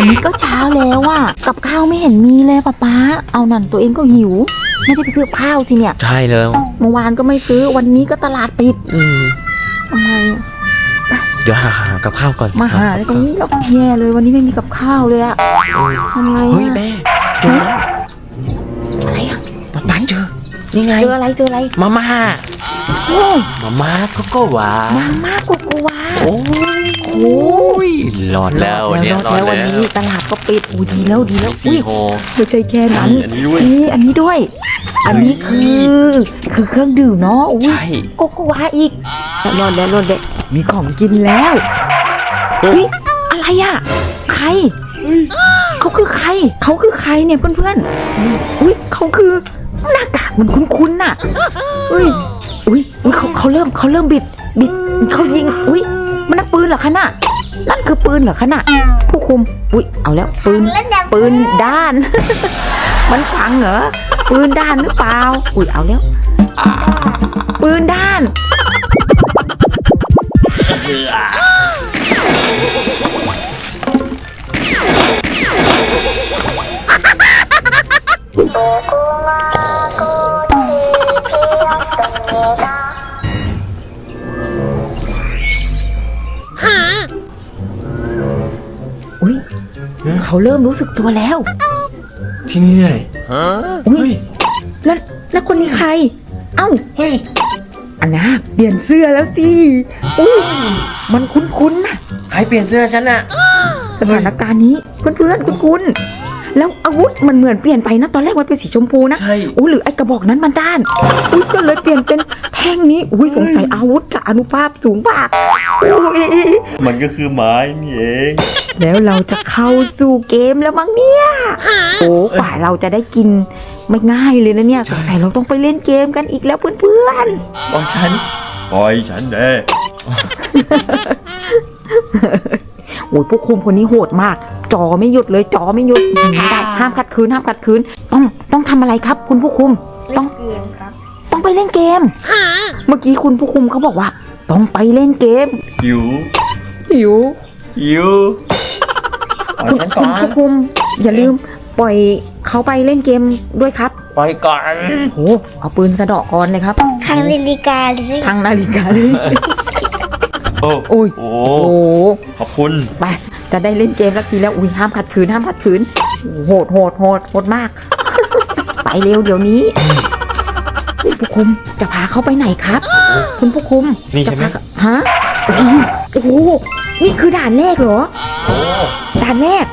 วันนี้ก็เช้าแล้วอะกับข้าวไม่เห็นมีเลยป้าป๊า เอานั่นตัวเองก็หิว ไม่ได้ไปซื้อกับข้าวสิเนี่ย ใช่เลยเมื่อวานก็ไม่ซื้อวันนี้ก็ตลาดปิดอืมทำไงอะเดี๋ยวหาหากับข้าวก่อนมาหาอะไรตรงนี้แล้วแย่เลยวันนี้ไม่มีกับข้าวเลยอะทำไงเฮ้ยอะแม่เจอแล้วอะไรอะป๊าป๊าเจอนี่ไงเจออะไรเจออะไรมาม่าโอ้ยมาม่าก็ก็หวานมามากกว่ากว่าโอ้ย โอ้ยหลอดแล้วเนี่ยรอดหลอดแล้วแล้วันวนี้ตลาดก็ปิดอุ้ยดีแล้วดีแล้วสี่อุ้ยโฮไม่ใช่แค่นั้นอันนี้ด้วยนี่อันนี้ด้วย อันนี้คือคือเครื่องดื่มเนาะอุ้ยใช่โกโกวาอีกรอดแล้วรอดแล้วมีของกินแล้วเฮ้ยอะไรอะใครเขาคือใครเขาคือใครเนี่ยเพื่อนๆอุ้ยเขาคือหน้ากากมันคุ้นๆน่ะอุ้ยอุ้ยอุ้ยเขาเขาเริ่มเขาเริ่มบิดบิดเขายิงอุ้ย มันนั่นปืนเหรอคะน่ะนั่นคือปืนเหรอคะน่ะผู้คุม อุ้ยเอาแล้วปืน ปืนด้าน มันขวางเหรอ ปืนด้านหรือเปล่า อุ้ยเอาแล้ว ปืนด้าน เขาเริ่มรู้สึกตัวแล้วที่นี่ไหนอุ้ยแล้วแล้วคนนี้ใคร เอ้าเฮ้ยอันนะเปลี่ยนเสื้อแล้วสิอุ้ยมันคุ้นๆนะใครเปลี่ยนเสื้อฉันอะสถานการณ์นี้เพื่อนๆคุ้นๆแล้วอาวุธมันเหมือนเปลี่ยนไปนะ ตอนแรกมันเป็นสีชมพูนะใช่อุ้ยหรือไอ้กระบอกนั้นมันด้านอุ้ยก็เลยเปลี่ยนเป็นแท่งนี้อุ้ยสงสัยอาวุธจะอนุภาพสูงมากอุ้ยมันก็คือไม้นี่เอง แล้วเราจะเข้าสู่เกมแล้วมั้งเนี่ยโอ้กว่าเราจะได้กินไม่ง่ายเลยนะเนี่ยสงสัยเราต้องไปเล่นเกมกันอีกแล้วเพื่อนปล่อยฉันปล่อยฉันแน่ๆโอ้ยพวกคุมคนนี้โหดมาก จอไม่หยุดเลยจอไม่หยุดไม่ได้ห้ามขัดขืนห้ามขัดขืน ต้องต้องทำอะไรครับ คุณผู้คุมต้องต้องไปเล่นเกมเมื่อกี้คุณผู้คุมเขาบอกว่า ต้องไปเล่นเกมหิวหิวหิวปล่อย คุณฉันคุก่อณนผู้คุมอย่าลืมปล่อยเขาไปเล่นเกมด้วยครับปล่อยก่อนโอ้เอาปืนสะเดาะก่อนเลยครับทางนาฬิกาหรือทางนาฬิกาเลย โอ้โอ้ย โอ้โอ้โหขอบคุณ ไปจะได้เล่นเกมสักทีแล้วอุ้ยห้ามขัดขืนห้ามขัดขืนโหดโหดโหดโหดมาก ไปเร็วเดี๋ยวนี้ผู้คุมจะพาเขาไปไหนครับ คุณผู้คุมนี่ใช่ไหม จะพาฮะโอ้โหนี่คือด่านแรกเหรอ ด่านแรก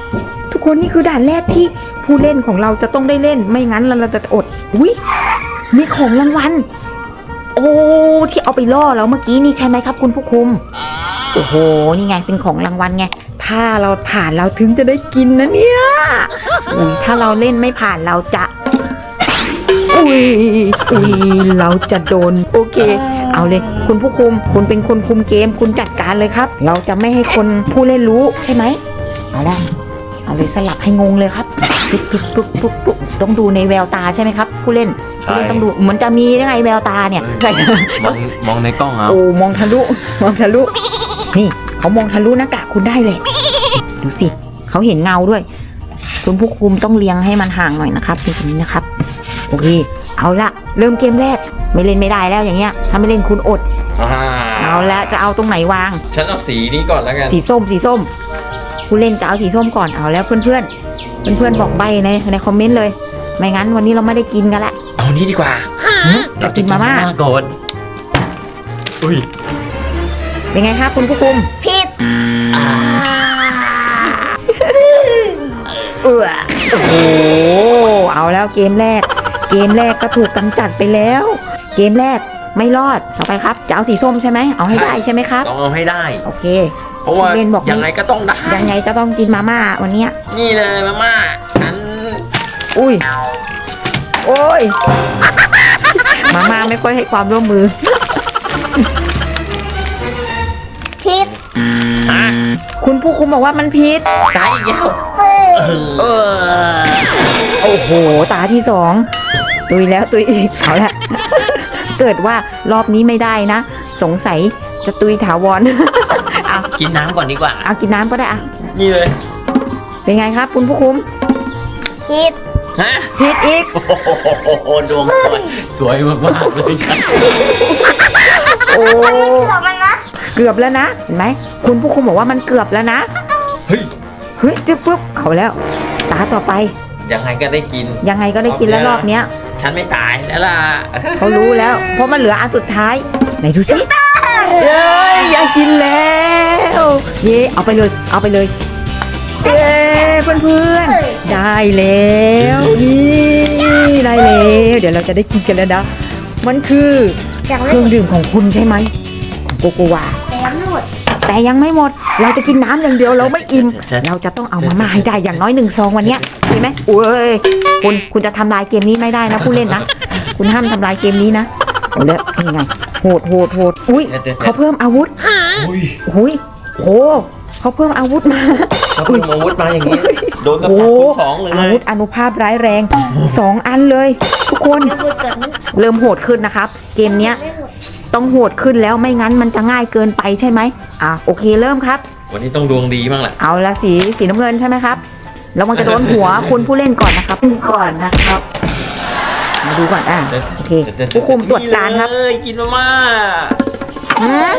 ทุกคนนี่คือด่านแรกที่ผู้เล่นของเราจะต้องได้เล่น ไม่งั้นเราจะอด อุ้ยมีของรางวัล โอ้ ที่เอาไปล่อแล้วเมื่อกี้นี่ใช่ไหมครับ คุณผู้คุม โอ้โห นี่ไงเป็นของรางวัลไง ถ้าเราผ่านเราถึงจะได้กินนะเนี่ย ถ้าเราเล่นไม่ผ่านเราจะ อุ้ยอุ้ยเราจะโดน โอเค เอาเลย คุณผู้คุม คุณเป็นคนคุมเกม คุณจัดการเลยครับ เราจะไม่ให้คนผู้เล่นรู้ใช่ไหมเอาละเอาเลยสลับให้งงเลยครับปุ๊บปุ๊บปุ๊บปุ๊บปุ๊บต้องดูในแววตาใช่ไหมครับ ผู้เล่นใช่ผู้เล่นต้องดูเหมือนจะมียังไงแววตาเนี่ยมองมองในกล้องเอาโอ้มองทะลุมองทะลุนี่เขามองทะลุหน้ากากคุณได้เลยดูสิเขาเห็นเงาด้วย คุณผู้คุมต้องเลี้ยงให้มันห่างหน่อยนะครับตรงนี้นะครับ โอเค เอาละเริ่มเกมแรก ไม่เล่นไม่ได้แล้วอย่างเงี้ย ถ้าไม่เล่นคุณอดเอาละจะเอาตรงไหนวาง ฉันเอาสีนี้ก่อนแล้วกันสีส้มสีส้ม ผู้เล่นจะเอาสีส้มก่อนเอาแล้วเพื่อนเพื่อนเพื่อนเพื่อนๆบอกใบในในคอมเมนต์เลย ไม่งั้นวันนี้เราไม่ได้กินกันละ เอานี้ดีกว่าจะกินมาม่า ก่อนอุ้ยเป็นไงครับคุณผู้คุมผิดเออโอ้โหเอาแล้วเกมแรก เกมแรกก็ถูกกำจัดไปแล้ว เกมแรกไม่รอดต่อไปครับจะเอาสีส้มใช่ไหมเอาให้ได้ใช่ไหมครับ ต้องเอาให้ได้ โอเค เพราะว่าเบนบอกยังไงก็ต้องได้ ยังไงก็ต้องกินมาม่าวันเนี้ยนี่เลยมาม่าฉันอุ้ยโอ้ยมาม่าไม่ค่อยให้ความร่วมมือ คุณผู้คุมบอกว่ามันพิษตายอีกแล้วเออโอ้โห ตาที่สองตุยแล้วตุยอีกเอาละเกิดว่ารอบนี้ไม่ได้นะ สงสัยจะตุยถาวรเอากินน้ำก่อนดีกว่า เอากินน้ำก็ได้อะนี่เลย เป็นไงครับ คุณผู้คุมผิดฮะผิดอีก โอ้โหดวงสวย สวยมากๆเลยฉันโอ้ เกือบมันนะ เกือบแล้วนะ เห็นไหม คุณผู้คุมบอกว่ามันเกือบแล้วนะ เฮ้ย เฮ้ยจึ๊บปุ๊บ เอาแล้ว ตาต่อไป ยังไงก็ได้กิน ยังไงก็ได้กินแล้วรอบเนี้ย ฉันไม่ตายแล้วล่ะเขารู้แล้ว เพราะมันเหลืออันสุดท้าย ไหนดูสิเย้ยอยากกินแล้ว เย้เอาไปเลย เอาไปเลย เย้เพื่อนๆได้แล้วนี่ได้แล้ว เดี๋ยวเราจะได้กินกันแล้วนะ มันคือยังเคไม่รื่องหมดดื่มของคุณใช่ไหมของโกโกวา แต่ยังไม่หมดแต่ยังไม่หมด เราจะกินน้ำอย่างเดียวเราไม่อิ่ม เราจะต้องเอามาม่าให้ได้อย่างน้อยหนึ่งซองวันเนี้ยใช่ไหมโอ้ยคุณคุณจะทำลายเกมนี้ไม่ได้นะผู้เล่นนะ คุณห้ามทำลายเกมนี้นะเอาแล้วนี่ไงโหดโหดโหดอุ้ยเดี๋ยวๆๆเขาเพิ่มอาวุธอุ้ย อุ้ยโห เขาเพิ่มอาวุธมาเขาเพิ่งอาวุธมาอย่างนี้ โดนกับโอ้ดักคุณสองเลยอาวุธอนุภาพร้ายแรงสองอันเลย ทุกคนยังหมดเกิดมันเริ่มโหดขึ้นนะครับ เกมเนี้ยไม่หมดต้องโหดขึ้นแล้วไม่งั้นมันจะง่ายเกินไปใช่ไหมอะโอเคเริ่มครับ วันนี้ต้องดวงดีบ้างแหละเอาละสีสีน้ำเงินใช่ไหมครับแล้วมันจะโดนหัวคุณผู้เล่นก่อนนะครับก่อนนะครับมาดูก่อนอะโอเคผู้คุมตรวจการครับเลยกินมาม่าอืมไม่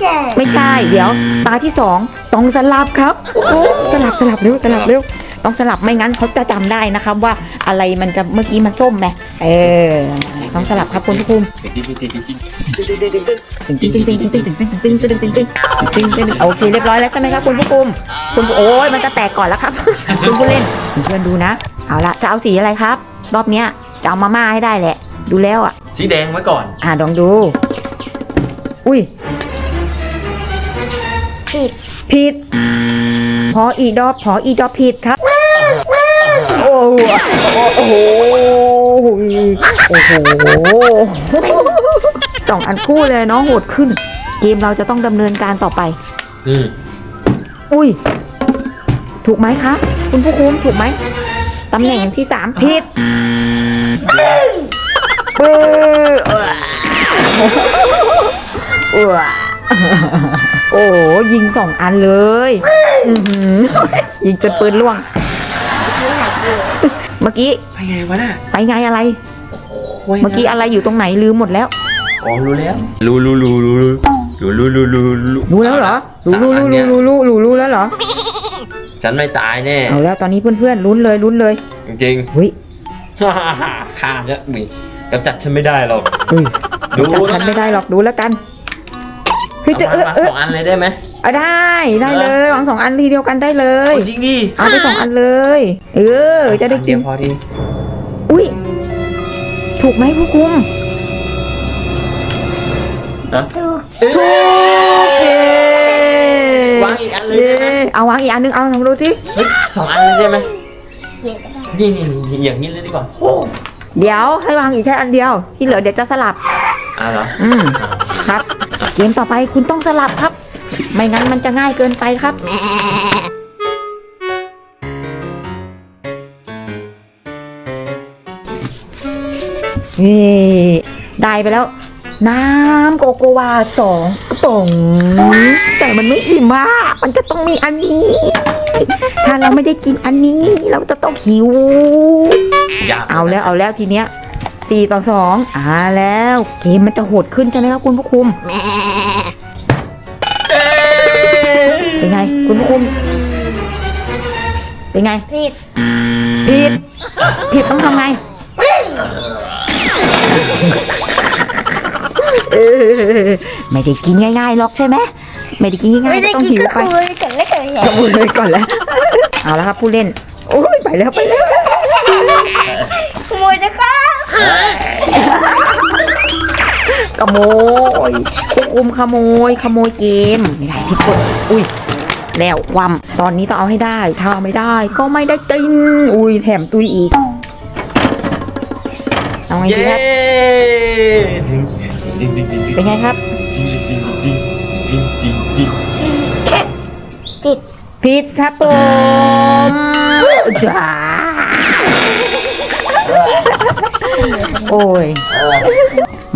ใช่ไม่ใช่ เดี๋ยว ตาที่สองต้องสลับครับโอ้โหสลับสลับเร็วสลับเร็วต้องสลับไม่งั้นเขาจะจำได้นะครับว่าอะไรมันจะเมื่อกี้มันส้มไหมเออต้องสลับครับคุณผู้คุมตึงตึงตึงตึงตึงตึงตึงตึงตึงตึงตึงตึงตึงตึงโอเคเรียบร้อยแล้วใช่ไหมครับคุณผู้คุมคุณผู้โอ้ยมันจะแตกก่อนแล้วครับ คุณผู้เล่นเพื่อนดูนะ เอาละจะเอาสีอะไรครับ รอบเนี้ยจะเอามาม่าให้ได้แหละ ดูแล้วอะสีแดงไว้ก่อน อ่าลองดู อุ้ย ผิด ผิด พออีดอบพออีดอบผิดครับ โอ้โห โอ้โห โอ้โหสองอันคู่เลยเนาะโหดขึ้น เกมเราจะต้องดำเนินการต่อไปนี่อุ้ย ถูกไหมคะ คุณผู้คุมถูกไหมตำแหน่งที่สามผิดเออเออเออ โอ้โหยิงสองอันเลยอื้อหือยิงจนปืนล่วง เมื่อกี้ ไปไงวะน่ะไปไงอะไร เมื่อกี้อะไรอยู่ตรงไหนลืมหมดแล้ว อ๋อรู้แล้ว รู้รู้รู้รู้รู้รู้รู้รู้รู้รู้แล้วเหรอ รู้รู้รู้รู้รู้รู้รู้รู้แล้วเหรอ ฉันไม่ตายแน่ เอาแล้วตอนนี้เพื่อนๆลุ้นเลยลุ้นเลย จริงเฮ้ยๆฮ่าฮ่าฮ่าข้าจะมีกำจัดฉันไม่ได้หรอกอุ้ยดูจับฉันไม่ได้หรอกดูแล้วกัน เฮ้ยจะเออมาเอสอองอันเลยได้ไหมเอาได้ได้เลยวางสองอันทีเดียวกันได้เลยเอาจริงดิเอาไปสองอันเลย เออ จะได้อันกิเดีนยวพอดีอุ้ยถูกไหมผู้คุมนะถูกเย้วางอีกอันเลยเย้ได้ไหมเอาวางอีกอันนึงเอาลองดูสิเฮ้ยสองอันเลยได้ไหมเจ็บก็ได้นี่นี่นี่อย่างนี้เลยดีกว่าเดี๋ยวให้วางอีกแค่อันเดียว ที่เหลือเดี๋ยวจะสลับอ่าเหรออืมอ่า ครับ เกมต่อไปคุณต้องสลับครับ ไม่งั้นมันจะง่ายเกินไปครับ นี่ได้ไปแล้ว น้ำโกโกวาสองกระป๋องแต่มันไม่อิ่มมากมันจะต้องมีอันนี้ ถ้าเราไม่ได้กินอันนี้ เราจะต้องหิว อยากเอาแล้วเอาแล้วทีเนี้ย สี่ต่อสองอ่าแล้วเกมมันจะโหดขึ้นใช่ไหมครับคุณผู้คุมเอ้ยเป็นไง คุณผู้คุมเป็นไง ผิด ผิด ผิดต้องทำไงเออไม่ได้กินง่ายๆหรอกใช่ไหมไม่ได้กินง่ายไม่ๆได้ก็ต้องกินหิวก็ไปคุยกันไม่เคยเห็นขโมยเลยก่อนแล้วเอาแล้วครับผู้เล่น โอ้ยไปแล้วไปแล้วขโมยนะคะ ขโมยควบคุมขโมย ขโมยเกม ไม่ได้ผิดกฎอุ้ย แล้ววัมตอนนี้ต้องเอาให้ได้ ถ้าไม่ได้ก็ไม่ได้กิน อุ้ยแถมตุยอีก เอาไงดีเย้ครับจริงจริงจริงจริงเป็นไงครับจริงจริงจริงจริงจริงจริงผิดผิดครับผมจ้า โอ้ย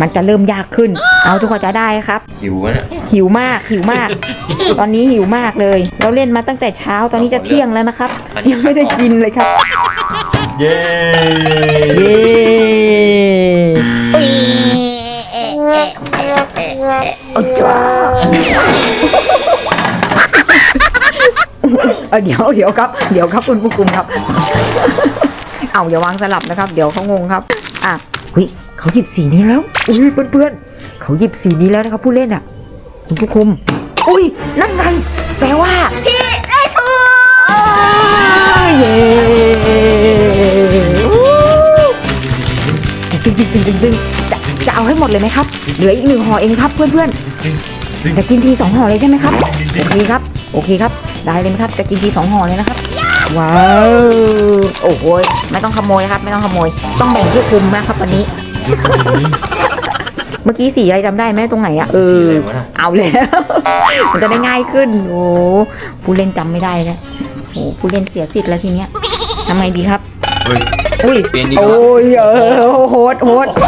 มันจะเริ่มยากขึ้น เอาทุกคนจะได้ครับ หิวอะเนี่ยหิวมากหิวมาก ตอนนี้หิวมากเลย เราเล่นมาตั้งแต่เช้าตอนนี้จะเที่ยงแล้วนะครับ ยังไม่ได้กินเลยครับ เย้เย้โอ้จ้าเออเดี๋ยวเดี๋ยวครับ เดี๋ยวครับคุณผู้คุมครับ เอาอย่าวางสลับนะครับ เดี๋ยวเขางงครับ อะหุยเขาหยิบสีนี้แล้ว อุ้ยเพื่อนๆเขาหยิบสีนี้แล้วนะครับผู้เล่นอะคุณผู้คุมอุ้ยนั่นไงแปลว่าพี่ได้ถูกเย้ตึงตึงตึงตึงตึงจะจะเอาให้หมดเลยไหมครับ เหลืออีกหนึ่งห่อเองครับเพื่อนๆจะกินทีสองห่อเลยใช่ไหมครับโอเคครับโอเคครับ ได้เลยไหมครับจะกินทีสองห่อเลยนะครับ ว้าวโอ้โหยไม่ต้องขโมยครับ ไม่ต้องขโมย ต้องแบ่งผู้คุมนะครับวันนี้ เมื่อกี้สีอะไรจำได้ไหมตรงไหนอะเอสีออะไรวะน่ะเอาแล้ว มันจะได้ง่ายขึ้นโอ้ผู้เล่นจำไม่ได้แล้วโอ้ผู้เล่นเสียสิทธิ์แล้วทีเนี้ยทำไงดีครับเฮ้ยอุ้ยเปลี่ยนดีกว่าโอ้ยเออโหดโหดโ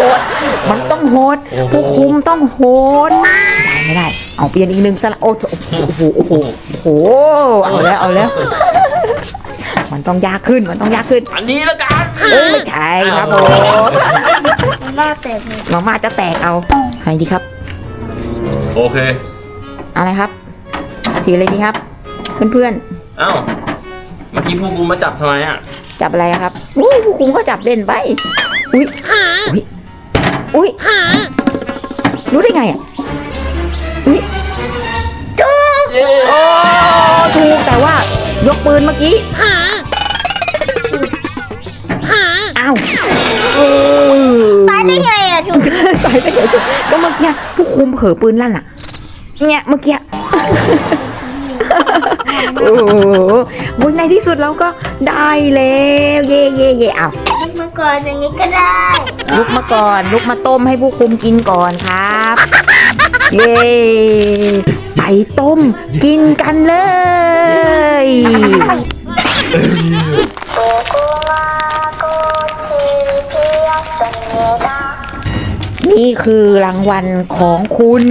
หดมันต้องโหดโอ้โหผู้คุมต้องโหดได้ไม่ได้ เอาเปลี่ยนอีกหนึ่งสละโอ้โหโอ้โหโอ้โหโอ้โหเอาแล้วเอาแล้ว มันต้องยากขึ้นมันต้องยากขึ้นอันนี้ละกันเอ้ยไม่ใช่ครับผมว่าแต่เนี่ยมาม่าจะแตกเอาอะไรดีครับ โอเค อะไรครับสีอะไรดีครับ เพื่อนเอ้า เมื่อกี้ผู้คุมมาจับทำไมอะ ๆจับอะไรอะครับอุ้ยผู้คุมก็จับเล่นไปอุ้ยอุ้ยอุ้ยรู้ได้ไงอะอุ้ยเย้ โอ้ถูกแต่ว่ายกปืนเมื่อกี้อ้าวเออตายได้ไงอะถูกตายได้ไงจุ๊บก็เมื่อกี้ผู้คุมเผลอปืนลั่นอะ เนี่ยเมื่อกี้โอ้โหอุ๊ยในที่สุดเราก็ได้แล้วเย่เย่เย่อ้าวลุกมาก่อนอย่างนี้ก็ได้ ลุกมาก่อน ลุกมาต้มให้ผู้คุมกินก่อนครับ เย่ ไปต้มกินกันเลยนี่คือรางวัลของคุณ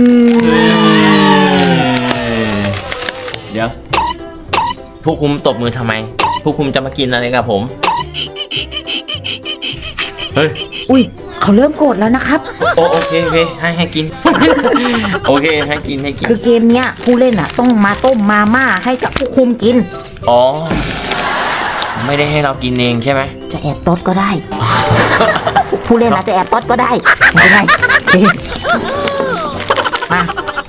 เดี๋ยว ผู้คุมตบมือทำไม ผู้คุมจะมากินอะไรกับผม เฮ้ย อุ้ย เขาเริ่มโกรธแล้วนะครับ โอโอเคโอเคให้ให้กิน โอเคให้กินให้กิน คือเกมเนี้ยผู้เล่นอะ ต้องมาต้มมาม่าให้กับผู้คุมกิน อ๋อ ไม่ได้ให้เรากินเองใช่ไหม จะแอบตดก็ได้ ผู้เล่นอาจจะแอบตดก็ได้ไม่เป็นไรโอเคมา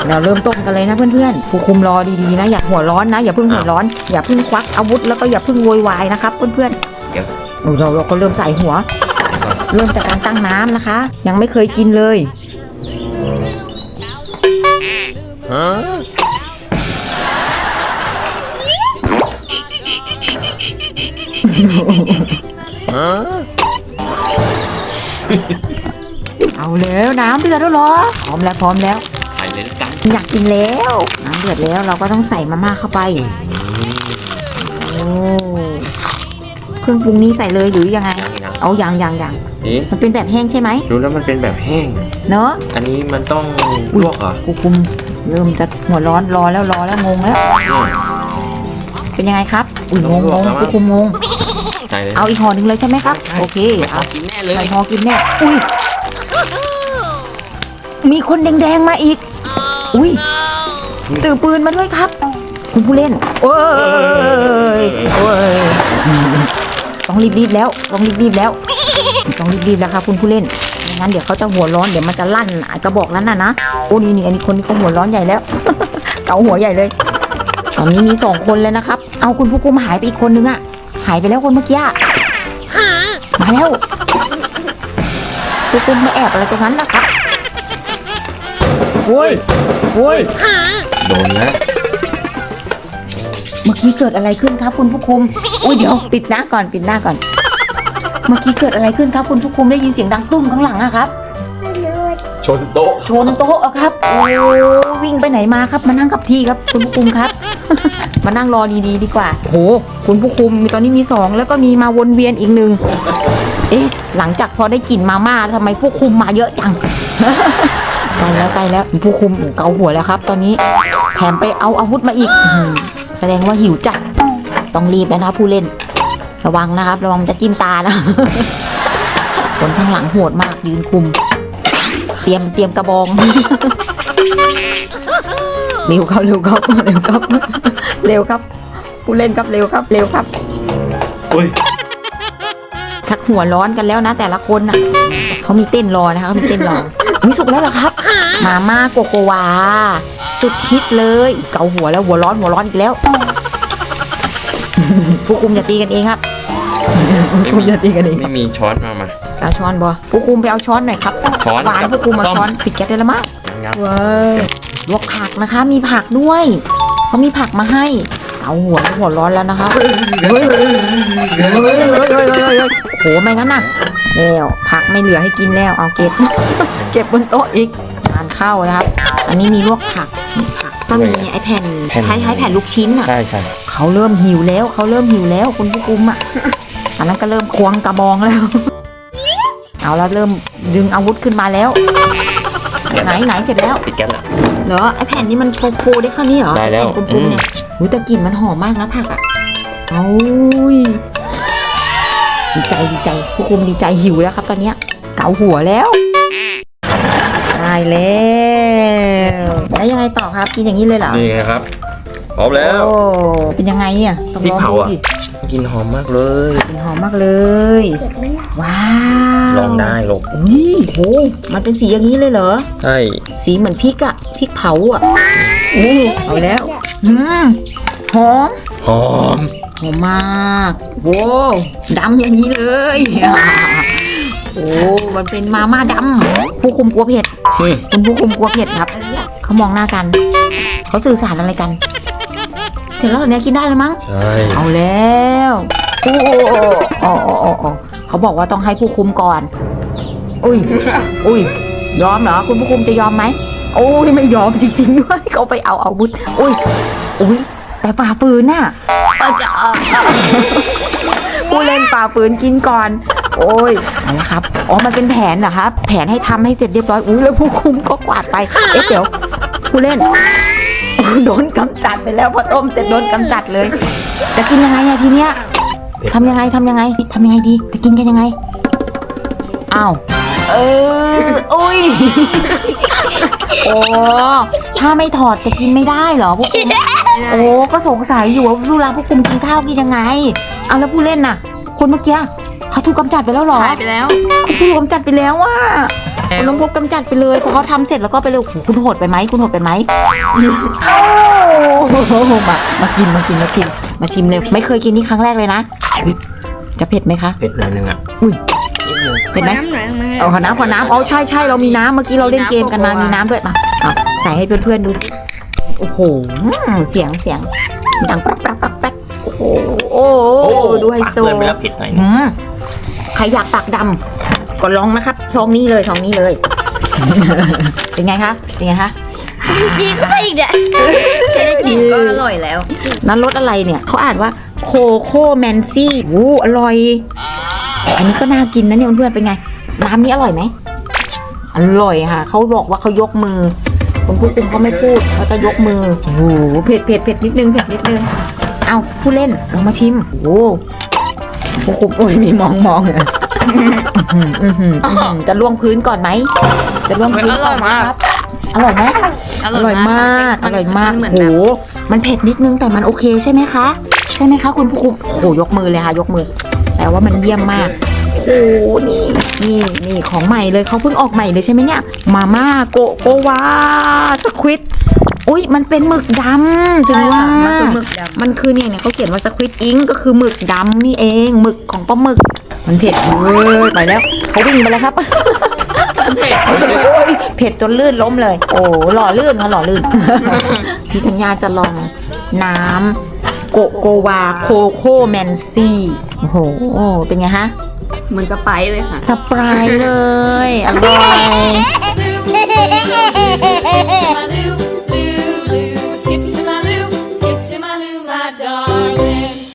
เราเริ่มต้มกันเลยนะเพื่อนๆผู้คุมรอดีๆนะ อย่าหัวร้อนนะ อย่าเพิ่งหัวร้อน อย่าเพิ่งควักอาวุธแล้วก็อย่าเพิ่งโวยวายนะครับเพื่อนเดี๋ยวๆโอ้เราเราก็เริ่มใส่หัว เริ่มจากการตั้งน้ำนะคะ ยังไม่เคยกินเลยเอาแล้วน้ำเดือดแล้วเหรอ พร้อมแล้วพร้อมแล้วไปเลยละกันอยากกินแล้ว น้ำเดือดแล้วเราก็ต้องใส่มาม่าเข้าไปโอ้เครื่องปรุงนี้ใส่เลยหรือยังไงยังไง เอาอย่างอย่างอย่างเอ๊ะมันเป็นแบบแห้งใช่ไหมดูแล้วมันเป็นแบบแห้ง เนอะอันนี้มันต้องลวกเหรอกูคุมเริ่มจะหัวร้อนรอแล้วรอแล้วงงแล้ว เป็นยังไงครับ อุ้ยงงงงกูคุมงงใส่เลยเอาอีกห่อหนึ่งเลยใช่ไหมครับ โอเคไม่เอาเอากินแน่เลยใส่ห่อกินแน่ อุ้ย มีคนแดงๆมาอีก อุ้ยตื่นปืนมาด้วยครับ คุณผู้เล่น โอ้ยโอ้ย ต้องรีบๆแล้วต้องรีบๆแล้ว ต้องรีบๆแล้วครับคุณผู้เล่นไม่งั้นเดี๋ยวเขาจะหัวร้อนเดี๋ยวมันจะลั่นกระบอกนั้นน่ะนะโอ้นี่นี่อันนี้คนนี้เขาหัวร้อนใหญ่แล้ว เกาหัวใหญ่เลย ตอนนี้มีสองคนแล้วนะครับ เอาคุณผู้คุมหายไปอีกคนนึงอะหายไปแล้วคนเมื่อกี้อะมาแล้วผู้คุมมาแอบอะไรตรงนั้นนะครับโว้ยโว้ยโดนแล้ว เมื่อกี้เกิดอะไรขึ้นครับคุณผู้คุม อุ้ยเดี๋ยวปิดหน้าก่อนปิดหน้าก่อน เมื่อกี้เกิดอะไรขึ้นครับคุณผู้คุมได้ยินเสียงดังตุ้มข้างหลังอะครับไม่รู้ชนโต๊ะชนโต๊ะอะครับโอ้วิ่งไปไหนมาครับมานั่งกับที่ครับคุณผู้คุมครับ มานั่งรอดีๆดีกว่าโหคุณผู้คุมมีตอนนี้มีสองแล้วก็มีมาวนเวียนอีกหนึ่งเอ๊ะหลังจากพอได้กลิ่นมาม่าทำไมผู้คุมมาเยอะจัง ไกลแล้วไกลแล้วผู้คุมเกาหัวแล้วครับ ตอนนี้แถมไปเอาอาวุธมาอีกอื้อหือแส ดงว่าหิวจัดต้องรีบแล้วนะผู้เล่น ระวังนะครับ ระวังมันจะจิ้มตานะคนข้างหลังโหดมากยืนคุม เตรียมเตรียมกระบองเร็วครับเร็วครับเร็วครับ เร็วครับ ผู้เล่นครับเร็วครับ เร็วครับอุ้ยชักหัวร้อนกันแล้วนะ แต่ละคนน่ะเขามีเต้นรอนะคะเขามีเต้นรอวิสุกแล้วเหรอครับ มาม่าโกโกวา สุดฮิตเลย เกาหัวแล้วหัวร้อนหัวร้อนอีกแล้ว ผู้คุมอย่าตีกันเองครับผู้คุมอย่าตีกันเองไม่มีช้อนมามาเอาช้อนบอผู้คุมไปเอาช้อนหน่อยครับช้อนหวานผู้คุมมาช้อนปิดแก๊สได้แล้วมั้งว้าวลวกผักนะคะ มีผักด้วยเขามีผักมาให้เอาหัวหัวร้อนแล้วนะคะเฮ้ยเฮ้ยเฮ้ยเฮ้ยเฮ้ยโอ้โหไม่งั้นน่ะแล้วผักไม่เหลือให้กินแล้วเอาเก็บ เก็บบนโต๊ะอีกทานข้าวนะครับ อันนี้มีลวกผัก กก็มีไอแผ่นคล้ายๆแผ่นลูกชิ้นอะใช่ใช่เขาเริ่มหิวแล้วเขาเริ่มหิวแล้วคุณผู้คุมอะอันนั้นก็เริ่มควงกระบองแล้ว เอาแล้วเริ่มดึงอาวุธขึ้นมาแล้ว ไหนไหนเสร็จแล้วปิดแก๊สแล้วเหรอไอแผ่นนี้มันโฟๆได้แค่นี้เหรอได้แล้วแผ่นกลมๆเนี่ยอุ้ยแต่กลิ่นมันหอมมากนะผักอะเอายดีใจดีใจผู้คุมดีใจหิวแล้วครับตอนเนี้ยเกาหัวแล้วได้แล้ว แล้วยังไงต่อครับ กินอย่างนี้เลยเหรอนี่ไงครับพร้อมแล้ว โอ้เป็นยังไงอะต้องพริกลองเผาดูอะดิกินหอมมากเลย กลิ่นหอมมากเลย เผ็ดไหมว้าวลองได้ลงอุ้ยโหมันเป็นสีอย่างนี้เลยเหรอ ใช่สีเหมือนพริกอะพริกเผาอะโอ้เอาแล้ว อืมหอม หอม หอมมากโว้ดำอย่างนี้เลย โอ้ มันเป็นมาม่าดำผู้คุมกลัวเผ็ดอืมคุณผู้คุมกลัวเผ็ดครับ เขามองหน้ากัน เขาสื่อสารอะไรกันเสร็จแล้วเหรอเนี่ยกินได้แล้วมั้ง ใช่ เอาแล้วโอ้โอ้โอ้โอ้โอ้โอ้เขาบอกว่าต้องให้ผู้คุมก่อน อุ้ย อุ้ย ยอมเหรอ คุณผู้คุมจะยอมไหมโอ้ยไม่ยอมจริงๆด้วยเขาไปเอาอาวุธ อุ้ย อุ้ย แต่ฝ่าฝืนน่ะเอาจะเอาผู้เล่นฝ่าฝืนกินก่อน โอ้ยเอาละครับ อ๋อ มันเป็นแผนเหรอครับ แผนให้ทำให้เสร็จเรียบร้อย อุ้ยแล้วผู้คุมก็กวาดไป เอ๊ะเดี๋ยว ผู้เล่นโดนกำจัดไปแล้วพอต้มเสร็จโดนกำจัดเลย จะกินยังไงอะทีเนี้ยทำยังไงทำยังไงทำยังไงดี จะกินกันยังไงอ้าวเอออุ้ยโอ้ถ้าไม่ถอดจะกินไม่ได้เหรอพวกคุณโอ้ก็สงสัยอยู่ว่าเวลาพวกคุณกินข้าวกินยังไงเอาแล้วผู้เล่นน่ะ คนเมื่อกี้เขาถูกกำจัดไปแล้วเหรอหายไปแล้วเขาถูกกำจัดไปแล้วว่ะ คุณต้องพบกำจัดไปเลยพอเขาทำเสร็จแล้วก็ไปเลยโอ้โหคุณโหดไปไหมคุณโหดไปไหมโอ้มามากินมากินมาชิมมาชิมเลยไม่เคยกินนี่ครั้งแรกเลยนะอุ๊ยจะเผ็ดไหมคะ เผ็ดหน่อยนึงอะอุ้ยนิดนึงเผ็ดไหมน้ำหน่อยมาเอาขอน้ำขอน้ำอ๋อใช่ใช่เรามีน้ำเมื่อกี้เราเล่นเกมกันมามีน้ำด้วยมาเอาใส่ให้เพื่อนๆดูสิโอ้โหอืมเสียงเสียงดังแป๊กแป๊กแป๊กแป๊กโอ้โหโอ้โหดูไฮโซเกินไปแล้วเผ็ดหน่อยนึง อืมใครอยากปากดำ ก็ลองนะครับซองนี้เลยซองนี้เลย เป็นไงคะเป็นไงคะจีก็ไปอีกเด้อแค่ได้กลิ่นก็อร่อยแล้ว นั้นรสอะไรเนี่ยเขาอ่านว่าโคโค่แมนซี่โอ้อร่อย อันนี้ก็น่ากินนะเนี่ยเพื่อนๆเป็นไง น้ำนี้อร่อยไหมอร่อยค่ะเขาบอกว่าเขายกมือคนผู้คุมเขาไม่พูดเขาจะยกมือโอ้โหเผ็ดเผ็ดเผ็ดนิดนึงเผ็ดนิดนึงเอาผู้เล่นลองมาชิมโอ้ผู้คุมโอ้ยมีมองมองอะ อื้อหืออื้อหืออื้อหือจะล่วงพื้นก่อนไหม จะล่วงพื้นก่อนไหมครับ อร่อยไหมอร่อยมากอร่อยมากนเหมือนโหแบบมันเผ็ดนิดนึงแต่มันโอเคใช่ไหมคะ ใช่ไหมคะ คุณผู้คุมโอ้โหยกมือเลยค่ะ ยกมือแต่ว่ามันเยี่ยมมากโอ้โหนี่นี่นี่ของใหม่เลยเขาเพิ่งออกใหม่เลยใช่ไหมเนี่ย มาม่าโกโกวาสควิดอุ้ยมันเป็นหมึกดำถึงว่า มันคือหมึกดำมันคือเนี่ยเนี่ยเขาเขียนว่าสควิดอิงก็คือหมึกดำนี่เองหมึกของปลาหมึก มันเผ็ดเว้ยไปแล้วเขาวิ่งไปแล้วครับโอ้ยเผ็ดจนลื่นล้มเลย โอ้หล่อลื่นค่ะหล่อลื่น พี่ธัญญาจะลองน้ำโกโกวาโคโค่แมนซี่โอ้โหเป็นไงฮะ เหมือนสไปซ์เลยค่ะสปรายเลย อร่อยเฮ้